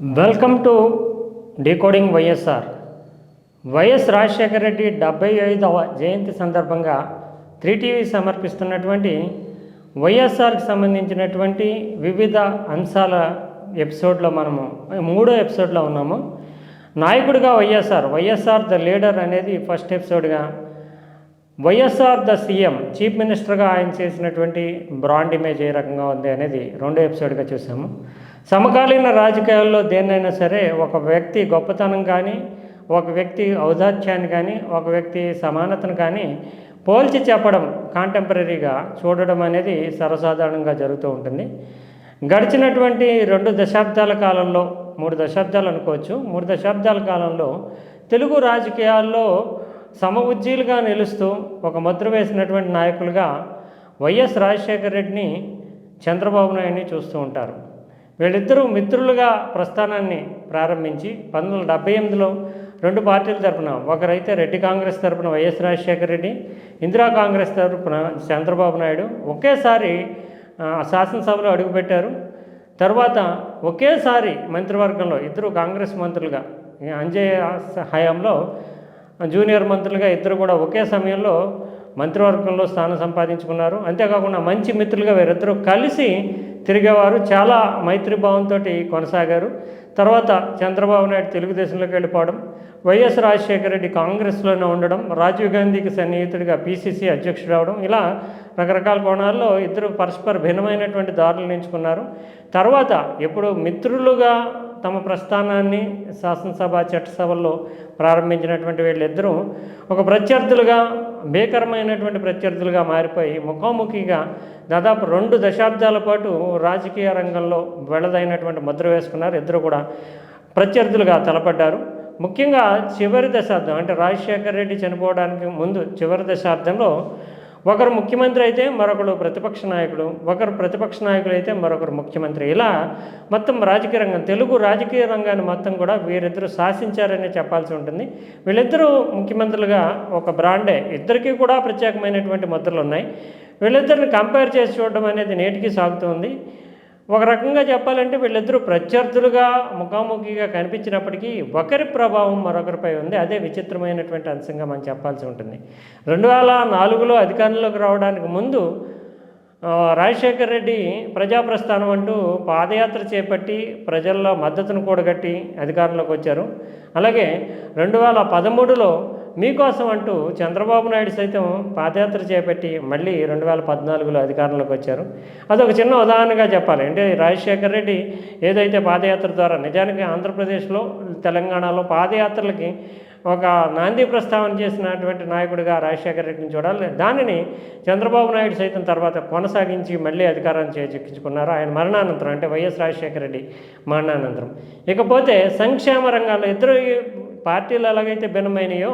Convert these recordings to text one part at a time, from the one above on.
Welcome to decoding YSR YS Rajasekhara Reddy డెబ్బై ఐదవ జయంతి సందర్భంగా త్రీ టీవీ సమర్పిస్తున్నటువంటి వైఎస్ఆర్కి సంబంధించినటువంటి వివిధ అంశాల ఎపిసోడ్లో మనము మూడో ఎపిసోడ్లో ఉన్నాము. నాయకుడిగా వైఎస్ఆర్ వైఎస్ఆర్ ద లీడర్ అనేది ఫస్ట్ ఎపిసోడ్గా వైఎస్ఆర్ ద సీఎం చీఫ్ మినిస్టర్గా ఆయన చేసినటువంటి బ్రాండ్ ఇమేజ్ ఏ రకంగా ఉంది అనేది రెండో ఎపిసోడ్గా చూసాము. సమకాలీన రాజకీయాల్లో దేన్నైనా సరే ఒక వ్యక్తి గొప్పతనం కానీ ఒక వ్యక్తి ఔదాత్యాన్ని కానీ ఒక వ్యక్తి సమానతను కానీ పోల్చి చెప్పడం కాంటెంపరీగా చూడడం అనేది సర్వసాధారణంగా జరుగుతూ ఉంటుంది. గడిచినటువంటి రెండు దశాబ్దాల కాలంలో మూడు దశాబ్దాలు అనుకోవచ్చు. మూడు దశాబ్దాల కాలంలో తెలుగు రాజకీయాల్లో సమఉజ్జీలుగా నిలుస్తూ ఒక ముద్ర వేసినటువంటి నాయకులుగా వైఎస్ రాజశేఖర రెడ్డిని చంద్రబాబు నాయుడిని చూస్తూ ఉంటారు. వీళ్ళిద్దరూ మిత్రులుగా ప్రస్థానాన్ని ప్రారంభించి పంతొమ్మిది వందల డెబ్బై ఎనిమిదిలో రెండు పార్టీల తరపున ఒకరైతే రెడ్డి కాంగ్రెస్ తరపున వైఎస్ రాజశేఖర రెడ్డి ఇందిరా కాంగ్రెస్ తరపున చంద్రబాబు నాయుడు. ఒకేసారి శాసనసభలో అడుగుపెట్టారు. తర్వాత ఒకేసారి మంత్రివర్గంలో ఇద్దరు కాంగ్రెస్ మంత్రులుగా అంజయ్య హయాంలో జూనియర్ మంత్రులుగా ఇద్దరు కూడా ఒకే సమయంలో మంత్రివర్గంలో స్థానం సంపాదించుకున్నారు. అంతేకాకుండా మంచి మిత్రులుగా వీరిద్దరూ కలిసి తిరిగేవారు. చాలా మైత్రిభావంతో కొనసాగారు. తర్వాత చంద్రబాబు నాయుడు తెలుగుదేశంలోకి వెళ్ళిపోవడం వైఎస్ రాజశేఖర రెడ్డి కాంగ్రెస్లోనే ఉండడం రాజీవ్ గాంధీకి సన్నిహితుడిగా పీసీసీ అధ్యక్షుడు అవడం ఇలా రకరకాల కోణాల్లో ఇద్దరు పరస్పర భిన్నమైనటువంటి దారులు ఎంచుకున్నారు తర్వాత ఎప్పుడు మిత్రులుగా తమ ప్రస్థానాన్ని శాసనసభ చట్టసభల్లో ప్రారంభించినటువంటి వీళ్ళిద్దరూ ఒక ప్రత్యర్థులుగా భీకరమైనటువంటి ప్రత్యర్థులుగా మారిపోయి ముఖాముఖిగా దాదాపు రెండు దశాబ్దాల పాటు రాజకీయ రంగంలో వెళదైనటువంటి ముద్ర వేసుకున్నారు. ఇద్దరు కూడా ప్రత్యర్థులుగా తలపడ్డారు. ముఖ్యంగా చివరి దశాబ్దం అంటే రాజశేఖర రెడ్డి చనిపోవడానికి ముందు చివరి దశాబ్దంలో ఒకరు ముఖ్యమంత్రి అయితే మరొకరు ప్రతిపక్ష నాయకుడు ఒకరు ప్రతిపక్ష నాయకుడు అయితే మరొకరు ముఖ్యమంత్రి. ఇలా మొత్తం రాజకీయ రంగం తెలుగు రాజకీయ రంగాన్ని మొత్తం కూడా వీరిద్దరూ శాసించారని చెప్పాల్సి ఉంటుంది. వీళ్ళిద్దరూ ముఖ్యమంత్రులుగా ఒక బ్రాండే. ఇద్దరికీ కూడా ప్రత్యేకమైనటువంటి ముద్రలు ఉన్నాయి వీళ్ళిద్దరిని కంపేర్ చేసి చూడడం అనేది నేటికి సాగుతుంది ఒక రకంగా చెప్పాలంటే వీళ్ళిద్దరూ ప్రత్యర్థులుగా ముఖాముఖిగా కనిపించినప్పటికీ ఒకరి ప్రభావం మరొకరిపై ఉంది. అదే విచిత్రమైనటువంటి అంశంగా మనం చెప్పాల్సి ఉంటుంది. రెండు వేల నాలుగులో అధికారంలోకి రావడానికి ముందు రాజశేఖర్ రాజశేఖర రెడ్డి ప్రజాప్రస్థానం అంటూ పాదయాత్ర చేపట్టి ప్రజల్లో మద్దతును కూడగట్టి అధికారంలోకి వచ్చారు. అలాగే రెండు వేల పదమూడులో మీకోసం అంటూ చంద్రబాబు నాయుడు సైతం పాదయాత్ర చేపట్టి మళ్ళీ రెండు వేల పద్నాలుగులో అధికారంలోకి వచ్చారు. అదొక చిన్న ఉదాహరణగా చెప్పాలి. అంటే రాజశేఖర్ రెడ్డి ఏదైతే పాదయాత్ర ద్వారా నిజానికి ఆంధ్రప్రదేశ్లో తెలంగాణలో పాదయాత్రలకి ఒక నాంది ప్రస్తావన చేసినటువంటి నాయకుడిగా రాజశేఖర రెడ్డిని చూడాలి. దానిని చంద్రబాబు నాయుడు సైతం తర్వాత కొనసాగించి మళ్ళీ అధికారాన్ని చేజిక్కించుకున్నారు. ఆయన మరణానంతరం అంటే వైఎస్ రాజశేఖర రెడ్డి మరణానంతరం. ఇకపోతే సంక్షేమ రంగాల్లో ఇద్దరు పార్టీలు ఎలాగైతే భిన్నమైనయో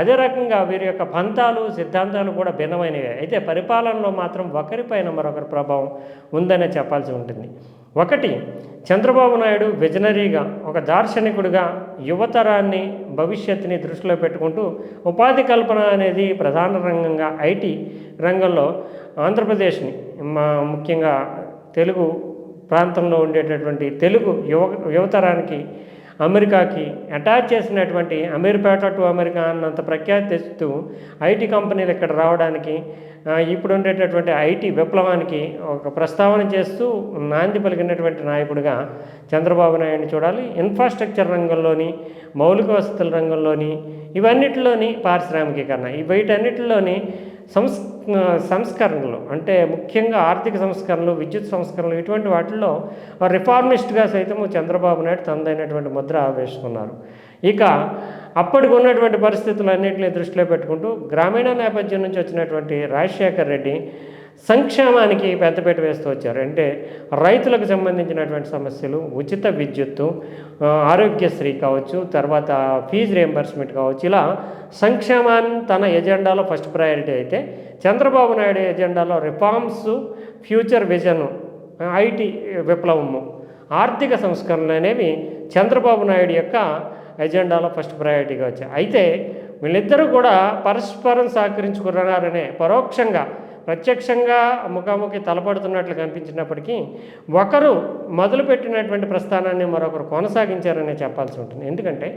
అదే రకంగా వీరి యొక్క పంతాలు సిద్ధాంతాలు కూడా భిన్నమైనవే. అయితే పరిపాలనలో మాత్రం ఒకరిపైన మరొకరి ప్రభావం ఉందనే చెప్పాల్సి ఉంటుంది. ఒకటి చంద్రబాబు నాయుడు విజనరీగా ఒక దార్శనికుడిగా యువతరాన్ని భవిష్యత్తుని దృష్టిలో పెట్టుకుంటూ ఉపాధి కల్పన అనేది ప్రధాన రంగంగా ఐటీ రంగంలో ఆంధ్రప్రదేశ్ని మా ముఖ్యంగా తెలుగు ప్రాంతంలో ఉండేటటువంటి తెలుగు యువ యువతరానికి అమెరికాకి అటాచ్ చేసినటువంటి అమీర్పేట టు అమెరికా అన్నంత ప్రఖ్యాతి తెస్తూ ఐటీ కంపెనీలు ఇక్కడ రావడానికి ఇప్పుడు ఉండేటటువంటి ఐటీ విప్లవానికి ఒక ప్రస్తావన చేస్తూ నాంది పలికినటువంటి నాయకుడిగా చంద్రబాబు నాయుడిని చూడాలి. ఇన్ఫ్రాస్ట్రక్చర్ రంగంలోని మౌలిక వసతుల రంగంలోని ఇవన్నిటిలోని పారిశ్రామికీకరణ. ఈ వీటన్నిటిలోని సంస్ సంస్కరణలు అంటే ముఖ్యంగా ఆర్థిక సంస్కరణలు విద్యుత్ సంస్కరణలు ఇటువంటి వాటిల్లో రిఫార్మిస్ట్గా సైతము చంద్రబాబు నాయుడు తనదైనటువంటి ముద్ర వేసుకున్నారు. ఇక అప్పటికి ఉన్నటువంటి పరిస్థితులన్నింటినీ దృష్టిలో పెట్టుకుంటూ గ్రామీణ నేపథ్యం నుంచి వచ్చినటువంటి రాజశేఖర్ రెడ్డి సంక్షేమానికి పెద్దపీట వేస్తూ వచ్చారు. అంటే రైతులకు సంబంధించినటువంటి సమస్యలు ఉచిత విద్యుత్తు ఆరోగ్యశ్రీ కావచ్చు తర్వాత ఫీజు రియంబర్స్మెంట్ కావచ్చు. ఇలా సంక్షేమాన్ని తన ఎజెండాలో ఫస్ట్ ప్రయారిటీ అయితే చంద్రబాబు నాయుడు ఎజెండాలో రిఫార్మ్స్ ఫ్యూచర్ విజన్ ఐటీ విప్లవము ఆర్థిక సంస్కరణలు అనేవి చంద్రబాబు నాయుడు యొక్క ఎజెండాలో ఫస్ట్ ప్రయారిటీగా వచ్చాయి. అయితే వీళ్ళిద్దరూ కూడా పరస్పరం సహకరించుకున్నారనే పరోక్షంగా ప్రత్యక్షంగా ముఖాముఖి తలపడుతున్నట్లు కనిపించినప్పటికీ ఒకరు మొదలుపెట్టినటువంటి ప్రస్థానాన్ని మరొకరు కొనసాగించారనే చెప్పాల్సి ఉంటుంది. ఎందుకంటే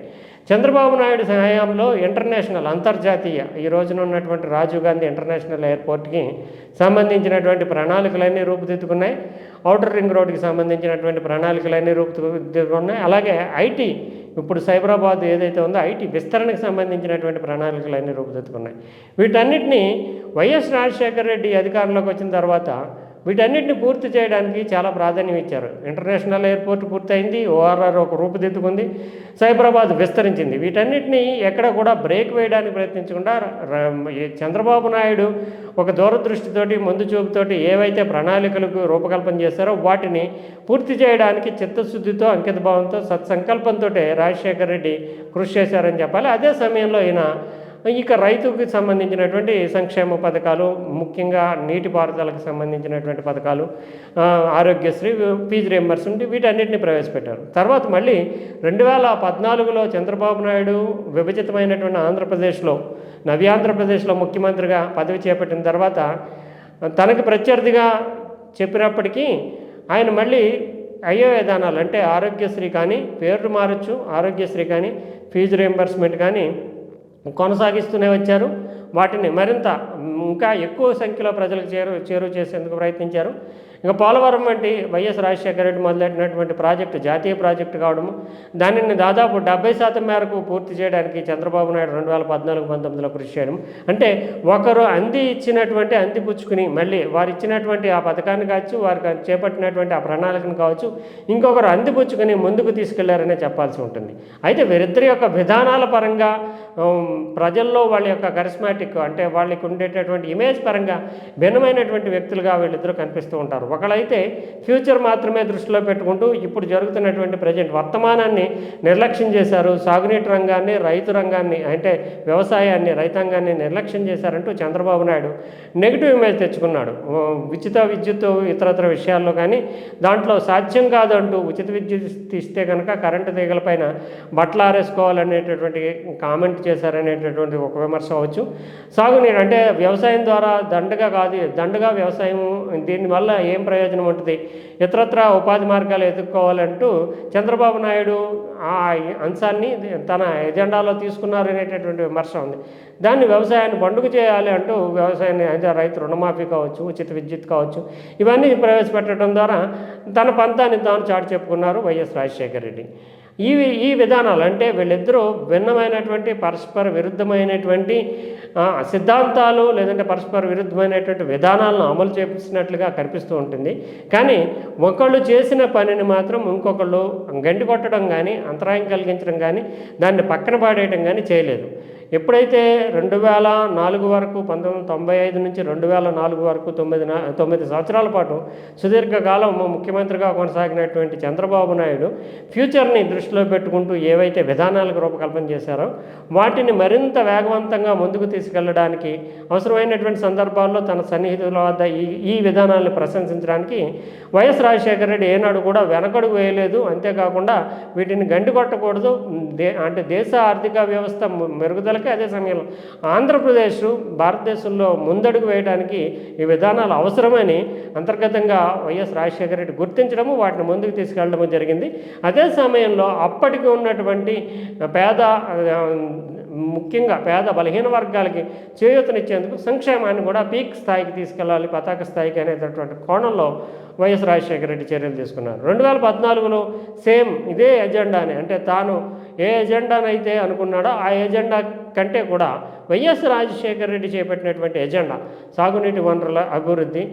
చంద్రబాబు నాయుడు హయాంలో ఇంటర్నేషనల్ అంతర్జాతీయ ఈ రోజున ఉన్నటువంటి రాజీవ్ గాంధీ ఇంటర్నేషనల్ ఎయిర్పోర్ట్కి సంబంధించినటువంటి ప్రణాళికలన్నీ రూపుదిద్దుకున్నాయి. అవుటర్ రింగ్ రోడ్కి సంబంధించినటువంటి ప్రణాళికలన్నీ రూపుదిద్దుకున్నాయి. అలాగే ఐటీ ఇప్పుడు సైబరాబాద్ ఏదైతే ఉందో ఐటీ విస్తరణకు సంబంధించినటువంటి ప్రణాళికలు అన్నీ రూపుదిద్దుకున్నాయి. వీటన్నిటిని వైఎస్ రాజశేఖర రెడ్డి అధికారంలోకి వచ్చిన తర్వాత వీటన్నిటిని పూర్తి చేయడానికి చాలా ప్రాధాన్యం ఇచ్చారు. ఇంటర్నేషనల్ ఎయిర్పోర్ట్ పూర్తయింది ఓఆర్ఆర్ ఒక రూపుదిద్దుకుంది సైబరాబాద్ విస్తరించింది. వీటన్నిటిని ఎక్కడ కూడా బ్రేక్ వేయడానికి ప్రయత్నించకుండా చంద్రబాబు నాయుడు ఒక దూరదృష్టితోటి ముందు చూపుతోటి ఏవైతే ప్రణాళికలకు రూపకల్పన చేశారో వాటిని పూర్తి చేయడానికి చిత్తశుద్ధితో అంకితభావంతో సత్సంకల్పంతో రాజశేఖర రెడ్డి కృషి చేశారని చెప్పాలి. అదే సమయంలో ఈయన ఇక రైతుకి సంబంధించినటువంటి సంక్షేమ పథకాలు ముఖ్యంగా నీటిపారుదలకు సంబంధించినటువంటి పథకాలు ఆరోగ్యశ్రీ ఫీజు రియంబర్స్మెంట్ వీటన్నిటిని ప్రవేశపెట్టారు. తర్వాత మళ్ళీ రెండు వేల పద్నాలుగులో చంద్రబాబు నాయుడు విభజితమైనటువంటి ఆంధ్రప్రదేశ్లో నవ్యాంధ్రప్రదేశ్లో ముఖ్యమంత్రిగా పదవి చేపట్టిన తర్వాత తనకు ప్రత్యర్థిగా చెప్పినప్పటికీ ఆయన మళ్ళీ అయ్యే విధానాలు అంటే ఆరోగ్యశ్రీ కానీ పేర్లు మారచ్చు ఆరోగ్యశ్రీ కానీ ఫీజు రియంబర్స్మెంట్ కానీ కొనసాగిస్తూనే వచ్చారు. వాటిని మరింత ఇంకా ఎక్కువ సంఖ్యలో ప్రజలకు చేరు చేరువ చేసేందుకు ప్రయత్నించారు. ఇంకా పోలవరం వంటి వైఎస్ రాజశేఖర రెడ్డి మొదలెట్టినటువంటి ప్రాజెక్టు జాతీయ ప్రాజెక్టు కావడము దానిని దాదాపు డెబ్బై శాతం మేరకు పూర్తి చేయడానికి చంద్రబాబు నాయుడు రెండు వేల పద్నాలుగు పంతొమ్మిదిలో కృషి చేయడం. అంటే ఒకరు అంది ఇచ్చినటువంటి అంది పుచ్చుకుని మళ్ళీ వారు ఇచ్చినటువంటి ఆ పథకాన్ని కావచ్చు వారికి చేపట్టినటువంటి ఆ ప్రణాళికను కావచ్చు ఇంకొకరు అందిపుచ్చుకుని ముందుకు తీసుకెళ్ళారనే చెప్పాల్సి ఉంటుంది. అయితే వీరిద్దరి యొక్క విధానాల పరంగా ప్రజల్లో వాళ్ళ యొక్క కరిస్మాటిక్ అంటే వాళ్ళకి ఉండే ఉండేటటువంటి ఇమేజ్ పరంగా భిన్నమైనటువంటి వ్యక్తులుగా వీళ్ళిద్దరూ కనిపిస్తూ ఉంటారు. ఒకళ్ళైతే ఫ్యూచర్ మాత్రమే దృష్టిలో పెట్టుకుంటూ ఇప్పుడు జరుగుతున్నటువంటి ప్రజెంట్ వర్తమానాన్ని నిర్లక్ష్యం చేశారు. సాగునీటి రంగాన్ని రైతు రంగాన్ని అంటే వ్యవసాయాన్ని రైతాంగాన్ని నిర్లక్ష్యం చేశారంటూ చంద్రబాబు నాయుడు నెగిటివ్ ఇమేజ్ తెచ్చుకున్నాడు. ఉచిత విద్యుత్ ఇతరత్ర విషయాల్లో కానీ దాంట్లో సాధ్యం కాదంటూ ఉచిత విద్యుత్ ఇస్తే కనుక కరెంటు తీగలపైన బట్టలు ఆరేసుకోవాలనేటటువంటి కామెంట్ చేశారనేటటువంటి ఒక విమర్శ అవచ్చు. సాగునీరు అంటే వ్యవసాయం ద్వారా దండగా కాదు దండగా వ్యవసాయం దీనివల్ల ఏం ప్రయోజనం ఉంటుంది? ఇతరత్ర ఉపాధి మార్గాలు ఎదుర్కోవాలంటూ చంద్రబాబు నాయుడు ఆ అంశాన్ని తన ఎజెండాలో తీసుకున్నారు అనేటటువంటి విమర్శ ఉంది. దాన్ని వ్యవసాయాన్ని పండుగ చేయాలి అంటూ వ్యవసాయాన్ని రైతు రుణమాఫీ కావచ్చు ఉచిత విద్యుత్ కావచ్చు ఇవన్నీ ప్రవేశపెట్టడం ద్వారా తన పంతాన్ని తాను చాటు చెప్పుకున్నారు వైఎస్ రాజశేఖర రెడ్డి. ఈ ఈ విధానాలు అంటే వీళ్ళిద్దరూ భిన్నమైనటువంటి పరస్పర విరుద్ధమైనటువంటి సిద్ధాంతాలు లేదంటే పరస్పర విరుద్ధమైనటువంటి విధానాలను అమలు చేపిస్తున్నట్లుగా కనిపిస్తూ ఉంటుంది. కానీ ఒకళ్ళు చేసిన పనిని మాత్రం ఇంకొకళ్ళు గండి కొట్టడం కానీ అంతరాయం కలిగించడం కానీ దాన్ని పక్కన పాడేయడం కానీ చేయలేదు. ఎప్పుడైతే రెండు వేల నాలుగు వరకు పంతొమ్మిది వందల తొంభై ఐదు నుంచి రెండు వేల నాలుగు వరకు తొమ్మిది తొమ్మిది సంవత్సరాల పాటు సుదీర్ఘకాలం ముఖ్యమంత్రిగా కొనసాగినటువంటి చంద్రబాబు నాయుడు ఫ్యూచర్ని దృష్టిలో పెట్టుకుంటూ ఏవైతే విధానాలకు రూపకల్పన చేశారో వాటిని మరింత వేగవంతంగా ముందుకు తీసుకెళ్ళడానికి అవసరమైనటువంటి సందర్భాల్లో తన సన్నిహితుల వద్ద ఈ ఈ విధానాలను ప్రశంసించడానికి వైఎస్ రాజశేఖర రెడ్డి ఏనాడు కూడా వెనకడుగు వేయలేదు. అంతేకాకుండా వీటిని గండి కొట్టకూడదు దే అంటే దేశ ఆర్థిక వ్యవస్థ మెరుగుదల మెరుగుదలకి అదే సమయంలో ఆంధ్రప్రదేశ్ భారతదేశంలో ముందడుగు వేయడానికి ఈ విధానాలు అవసరమని అంతర్గతంగా వైఎస్ రాజశేఖర రెడ్డి గుర్తించడము వాటిని ముందుకు తీసుకెళ్ళడము జరిగింది. అదే సమయంలో అప్పటికి ఉన్నటువంటి పేద ముఖ్యంగా పేద బలహీన వర్గాలకి చేయూతనిచ్చేందుకు సంక్షేమాన్ని కూడా పీక్ స్థాయికి తీసుకెళ్ళాలి పతాక స్థాయికి అనేటటువంటి కోణంలో వైఎస్ రాజశేఖర రెడ్డి చర్యలు తీసుకున్నారు. రెండు వేల పద్నాలుగులో సేమ్ ఇదే ఎజెండాని అంటే తాను ఏ ఎజెండానైతే అనుకున్నాడో ఆ ఎజెండా కంటే కూడా వైఎస్ రాజశేఖర రెడ్డి చేపట్టినటువంటి ఎజెండా సాగునీటి వనరుల అభివృద్ధి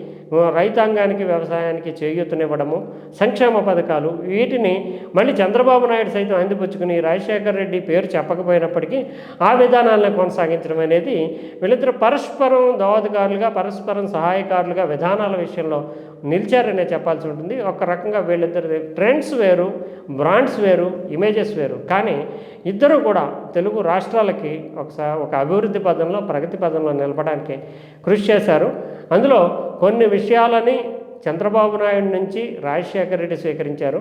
రైతాంగానికి వ్యవసాయానికి చేయూతనివ్వడము సంక్షేమ పథకాలు వీటిని మళ్ళీ చంద్రబాబు నాయుడు సైతం అందిపుచ్చుకుని రాజశేఖర రెడ్డి పేరు చెప్పకపోయినప్పటికీ ఆ విధానాలను కొనసాగించడం అనేది వీళ్ళిద్దరు పరస్పరం దోహదకారులుగా పరస్పరం సహాయకారులుగా విధానాల విషయంలో నిలిచారనే చెప్పాల్సి ఉంటుంది. ఒక రకంగా వీళ్ళిద్దరి ట్రెండ్స్ వేరు బ్రాండ్స్ వేరు ఇమేజెస్ వేరు. కానీ ఇద్దరు కూడా తెలుగు రాష్ట్రాలకి ఒకసారి ఒక అభివృద్ధి పదంలో ప్రగతి పదంలో నిలపడానికి కృషి చేశారు. అందులో కొన్ని విషయాలని చంద్రబాబు నాయుడు నుంచి రాజశేఖర రెడ్డి స్వీకరించారు.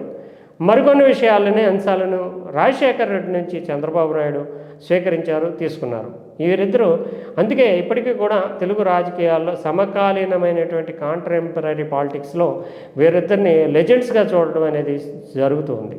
మరికొన్ని విషయాలని అంశాలను రాజశేఖర రెడ్డి నుంచి చంద్రబాబు నాయుడు స్వీకరించారు తీసుకున్నారు. వీరిద్దరూ అందుకే ఇప్పటికీ కూడా తెలుగు రాజకీయాల్లో సమకాలీనమైనటువంటి కాంటెంపరీ పాలిటిక్స్లో వీరిద్దరిని లెజెండ్స్గా చూడడం అనేది జరుగుతుంది